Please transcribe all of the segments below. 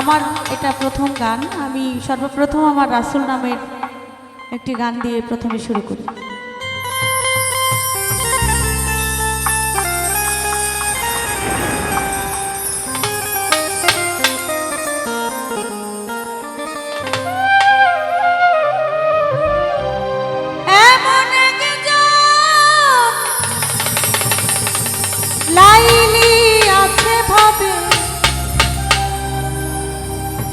আমার এটা প্রথম গান। আমি সর্বপ্রথম আমার রাসুল নামের একটি গান দিয়ে প্রথমে শুরু করি।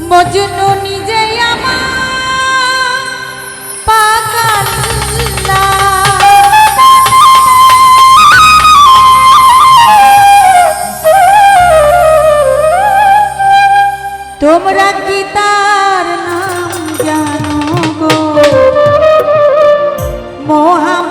মজনু নিজেই আমার পাকাল্লা তোমরা কি তার নাম জানো গো? মোহাম্মদ